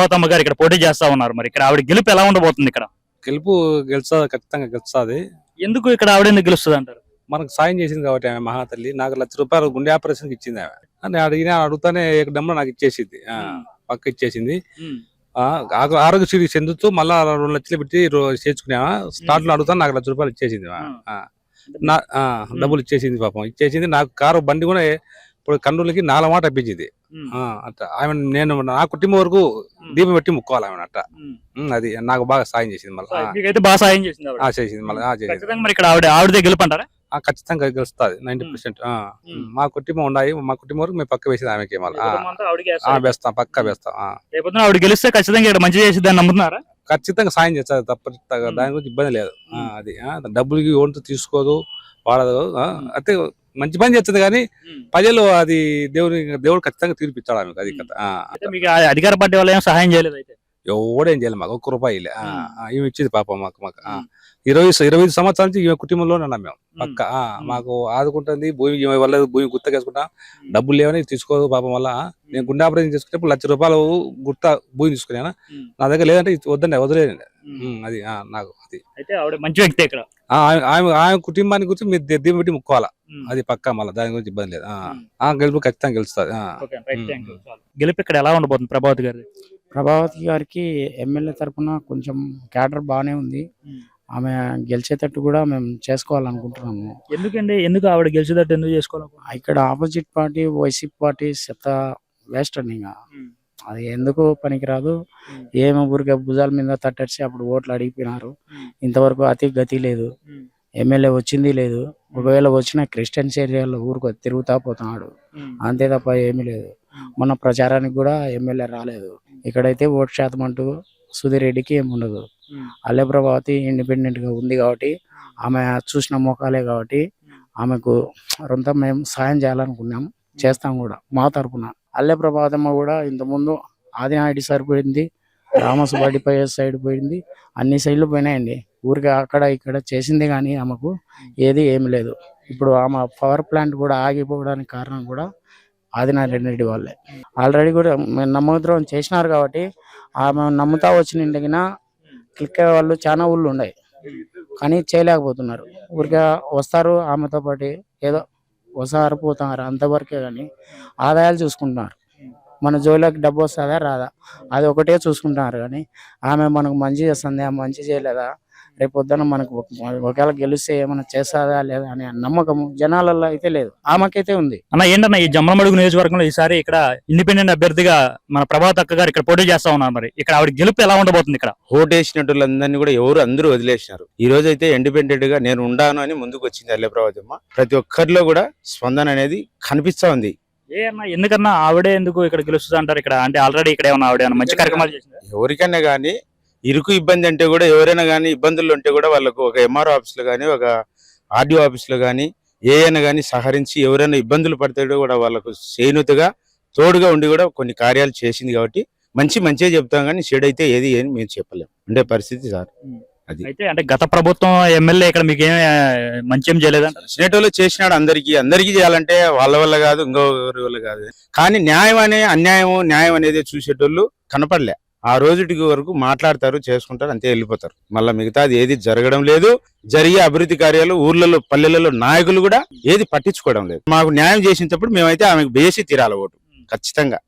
ప్రభావతమ్మ గారు ఇక్కడ పోటీ చేస్తా ఉన్నారు. మరి ఇక్కడ ఆవిడ గెలుపు ఎలా ఉండబోతుంది ఇక్కడ? గెలుపు గెలిచా ఖచ్చితంగా గెలుస్తుంది. ఎందుకు ఇక్కడ ఆవిడ ఎందుకు గెలుస్తుంది అంటారు? మనకు సాయం చేసింది కాబట్టి ఆమె మహాతల్లి నాకు లక్ష రూపాయలు గుండె ఆపరేషన్కి ఇచ్చింది ఆమె. అని అడిగినా అడుగుతానే డమ్మ నాకు ఇచ్చేసింది. ఆ, పక్క ఇచ్చేసింది. ఆ, ఆగ- ఆరోగ్యశ్రీ చెందుతూ మళ్ళా రెండు లక్షలు పెట్టి చేర్చుకున్నావా? స్టార్ట్లో అడుగుతాను నాకు లక్ష రూపాయలు ఇచ్చేసింది ఆ. నా డబ్బులు ఇచ్చేసింది పాపం. ఇచ్చేసింది నాకు కారు బండి కూడా ఇప్పుడు కర్నూలుకి నాలుగు మాట అప్పించింది. ఆ, అట్ట. ఆమె నేను నా కుటుంబం వరకు దీపం పెట్టి ముక్కోవాలి ఆమె అట్ట. అది నాకు బాగా సాయం చేసింది మళ్ళీ. మీకైతే బాగా సాయం చేసింది చేసింది మళ్ళీ. చేసింది. మరి ఇక్కడ ఆవిడ ఆవిడదే గెలుపు అంటారా ఆ, ఖచ్చితంగా గెలుస్తుంది నైన్టీ. పర్సెంట్. మా కుటుంబం ఉన్నాయి మా కుటుంబం వరకు మేము పక్క వేసేది ఆమెకి మళ్ళీ. వేస్తాం పక్క వేస్తాం. ఆవిడ గెలిస్తే ఖచ్చితంగా ఇక్కడ మంచి చేసిద్దని నమ్ముతున్నారా? ఖచ్చితంగా సాయం చేస్తారు తప్ప. దాని గురించి ఇబ్బంది లేదు. అది డబ్బులకి ఓన్తో తీసుకోదు వాడదు అయితే మంచి పని చేస్తుంది కానీ ప్రజలు అది దేవుని దేవుడు ఖచ్చితంగా తీర్పిచ్చాడు ఆమెకు అది కథ. మీకు అధికార పార్టీ వాళ్ళు ఏం సహాయం చేయలేదు అయితే? ఎవడేం చేయాలి మాకు ఒక్క రూపాయి ఈమె ఇచ్చింది పాపం మాకు మాకు. ఇరవై ఇరవై ఐదు సంవత్సరాల నుంచి ఈమె కుటుంబంలోనే ఉన్నాం మేము. పక్క. మాకు ఆదుకుంటుంది భూమి ఈమె వల్ల భూమి గుర్తకేసుకుంటా. డబ్బులు లేవని తీసుకోదు పాపం వల్ల. నేను గుండె ఆపరేషన్ చేసుకున్నప్పుడు లక్ష రూపాయలు గుర్త భూమి తీసుకున్నాను. నా దగ్గర లేదంటే వద్దండి. ఉమ్, అది నాకు అది. అయితే ఆవిడ మంచి వ్యక్తి ఇక్కడ. ఆమె ఆమె కుటుంబాన్ని గురించి మీరు ది- దీన్ని పెట్టి ముక్కోవాలా. అది పక్కా మళ్ళీ దాని గురించి ఇబ్బంది లేదు. ఆ, గెలుపు ఖచ్చితంగా గెలుస్తుంది. గెలుపు ఇక్కడ ఎలా ఉండబోతుంది ప్రభావతి గారి ప్రభావతి గారికి ఎమ్మెల్యే తరపున కొంచెం క్యాడర్ బాగానే ఉంది. ఆమె గెలిచేటట్టు కూడా మేము చేసుకోవాలనుకుంటున్నాము. ఎందుకండి? ఎందుకు ఆవిడ గెలిచేటట్టు ఎందుకు చేసుకోవాలి ఇక్కడ ఆపోజిట్ పార్టీ వైసీపీ పార్టీ చెత్త వేస్ట్ అండి ఇంకా. అది ఎందుకు పనికిరాదు. ఏమో ఊరికే భుజాల మీద తట్టడిచి అప్పుడు ఓట్లు అడిగిపోయినారు. ఇంతవరకు అతి గతి లేదు. ఎమ్మెల్యే వచ్చింది లేదు. ఒకవేళ వచ్చిన క్రిస్టియన్స్ ఏరియాలో ఊరుకు తిరుగుతా పోతున్నాడు. అంతే తప్ప ఏమీ లేదు. మన ప్రచారానికి కూడా ఎమ్మెల్యే రాలేదు. ఇక్కడైతే ఓటు శాతం అంటూ సుధీర్ రెడ్డికి ఏమి ఉండదు. అల్లె ప్రభావతి ఇండిపెండెంట్గా ఉంది కాబట్టి ఆమె చూసిన మోకాలే కాబట్టి ఆమెకు రొంత మేము సాయం చేయాలనుకున్నాం. చేస్తాం కూడా మా తరపున. అల్లె ప్రభాతమ్మ కూడా ఇంతకుముందు ఆదినాయుడి సైడ్ పోయింది రామసుబాడిపై సైడ్ పోయింది అన్ని సైడ్లు పోయినాయండి. ఊరికి అక్కడ ఇక్కడ చేసింది కానీ ఆమెకు ఏది ఏమి లేదు. ఇప్పుడు ఆమె పవర్ ప్లాంట్ కూడా ఆగిపోవడానికి కారణం కూడా ఆదినారాయణ రెడ్డి వాళ్ళే. ఆల్రెడీ కూడా మేము నమ్మద్రోహం చేసినారు కాబట్టి ఆమె నమ్ముతా వచ్చిన ఇంటికిన క్లిక్ అయ్యే వాళ్ళు చాలా ఊళ్ళు ఉన్నాయి. కానీ చేయలేకపోతున్నారు. ఊరికే వస్తారు ఆమెతో పాటు ఏదో వస్తారు పోతున్నారు అంతవరకే కానీ ఆదాయాలు చూసుకుంటున్నారు. మన జోలికి డబ్బు వస్తుందా? రాదా. అది ఒకటే చూసుకుంటున్నారు కానీ ఆమె మనకు మంచి చేస్తుంది. ఆమె మంచి చేయలేదా? రేపు పొద్దున మనకు ఒక- ఒకవేళ గెలిస్తే ఏమైనా చేస్తుందా లేదా అనే నమ్మకము జనాలలో అయితే లేదు. ఆమెకైతే ఉంది. అన్న ఏంటన్న ఈ జమ్మలమడుగు నియోజకవర్గంలో ఈసారి ఇక్కడ ఇండిపెండెంట్ అభ్యర్థిగా మన ప్రభావత్ అక్క గారు ఇక్కడ పోటీ చేస్తా ఉన్నారు మరి. ఇక్కడ ఆవిడ గెలుపు ఎలా ఉండబోతుంది ఇక్కడ? ఓటేసినట్టులందరినీ కూడా ఎవరు అందరూ వదిలేసినారు. ఈ రోజు అయితే ఇండిపెండెంట్గా నేను ఉండాను అని ముందుకు వచ్చింది అల్లె ప్రభావతమ్మ ప్రతి ఒక్కరిలో కూడా స్పందన అనేది కనిపిస్తా ఉంది. ఏ అన్న ఎందుకన్నా ఆవిడే ఎందుకు ఇక్కడ గెలుస్తుంది అంటారు ఇక్కడ? అంటే ఆల్రెడీ ఇక్కడ ఏమన్నా ఆవిడ మంచి కార్యక్రమాలు చేసిందా? ఎవరికైనా కానీ ఇరుకు ఇబ్బంది అంటే కూడా ఎవరైనా కానీ ఇబ్బందులు ఉంటే కూడా వాళ్ళకు ఒక ఎంఆర్ఓ ఆఫీస్లో కానీ ఒక ఆర్డీఓ ఆఫీస్లో కానీ ఏమైనా కానీ సహరించి ఎవరైనా ఇబ్బందులు పడితే కూడా వాళ్ళకు చేనుతుగా తోడుగా ఉండి కూడా కొన్ని కార్యాలు చేసింది కాబట్టి మంచి మంచిగా చెప్తాం కానీ చెడు అయితే ఏది అని మేము చెప్పలేము ఉండే పరిస్థితి సార్. అది. అయితే అంటే గత ప్రభుత్వం ఎమ్మెల్యే ఇక్కడ మీకు ఏం మంచి ఏం చేయలేదంట? చేసినాడు అందరికి. అందరికీ చేయాలంటే వాళ్ళ వల్ల కాదు ఇంకొకరి వల్ల కాదు. కానీ న్యాయం అనే అన్యాయం న్యాయం అనేది చూసేటోళ్ళు కనపడలే. ఆ రోజుటికి వరకు మాట్లాడతారు చేసుకుంటారు అంతే వెళ్ళిపోతారు. మళ్ళీ మిగతాది ఏది జరగడం లేదు. జరిగే అభివృద్ధి కార్యాలు ఊర్లలో పల్లెలలో నాయకులు కూడా ఏది పట్టించుకోవడం లేదు. మాకు న్యాయం చేసినప్పుడు మేమైతే ఆమెకు బేసి తీరాలి ఓటు. ఖచ్చితంగా.